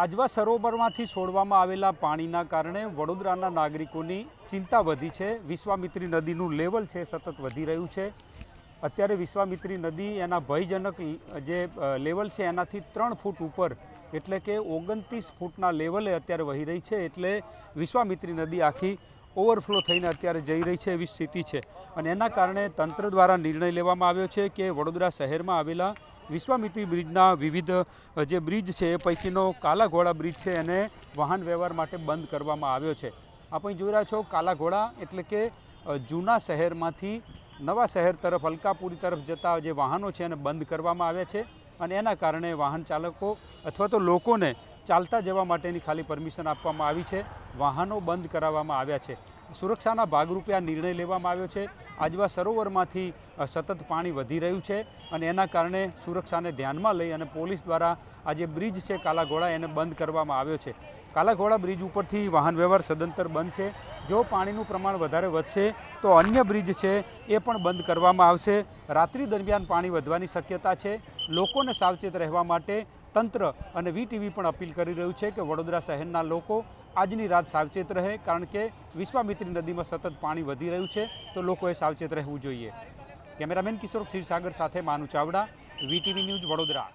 આજવા સરોવરમાંથી છોડવામાં આવેલા પાણીના કારણે વડોદરાના નાગરિકોની ચિંતા વધી છે. વિશ્વામિત્રી નદીનું લેવલ છે સતત વધી રહ્યું છે. અત્યારે વિશ્વામિત્રી નદી એના ભયજનક જે લેવલ છે એનાથી ત્રણ ફૂટ ઉપર, એટલે કે ઓગણત્રીસ ફૂટના લેવલે અત્યારે વહી રહી છે, એટલે વિશ્વામિત્રી નદી આખી ઓવરફ્લો થઈને અત્યારે જઈ રહી છે એવી સ્થિતિ છે. અને એના કારણે તંત્ર દ્વારા નિર્ણય લેવામાં આવ્યો છે કે વડોદરા શહેરમાં આવેલા વિશ્વામિત્રી બ્રિજના વિવિધ જે બ્રિજ છે એ પૈકીનો કાલાઘોડા બ્રિજ છે એને વાહન વ્યવહાર માટે બંધ કરવામાં આવ્યો છે. આપણે જોઈ રહ્યા છો કાલાઘોડા એટલે કે જૂના શહેરમાંથી નવા શહેર તરફ, અલકાપુરી તરફ જતા જે વાહનો છે એને બંધ કરવામાં આવ્યા છે અને એના કારણે વાહન ચાલકો અથવા તો લોકોને ચાલતા જવા માટેની ખાલી પરમિશન આપવામાં આવી છે. વાહનો બંધ કરાવવામાં આવ્યા છે. સુરક્ષાના ભાગરૂપે આ નિર્ણય લેવામાં આવ્યો છે. આજવા સરોવરમાંથી સતત પાણી વધી રહ્યું છે અને એના કારણે સુરક્ષાને ધ્યાનમાં લઈ અને પોલીસ દ્વારા આ જે બ્રિજ છે, કાલાઘોડા, એને બંધ કરવામાં આવ્યો છે. કાલાઘોડા બ્રિજ ઉપરથી વાહન વ્યવહાર સદંતર બંધ છે. જો પાણીનું પ્રમાણ વધારે વધશે, તો અન્ય બ્રિજ છે, એ પણ બંધ કરવામાં આવશે. રાત્રિ દરમિયાન પાણી વધવાની શક્યતા છે. લોકોને સાવચેત રહેવા માટે તંત્ર અને વીટીવી પણ અપીલ કરી રહ્યું છે કે વડોદરા શહેરના લોકો આજની રાત સાવચેત રહે, કારણ કે વિશ્વામિત્રી નદીમાં સતત પાણી વધી રહ્યું છે, તો લોકોએ સાવચેત રહેવું જોઈએ. કેમેરામેન કિશોર ક્ષીરસાગર સાથે માનુ ચાવડા વીટીવી ન્યૂઝ વડોદરા.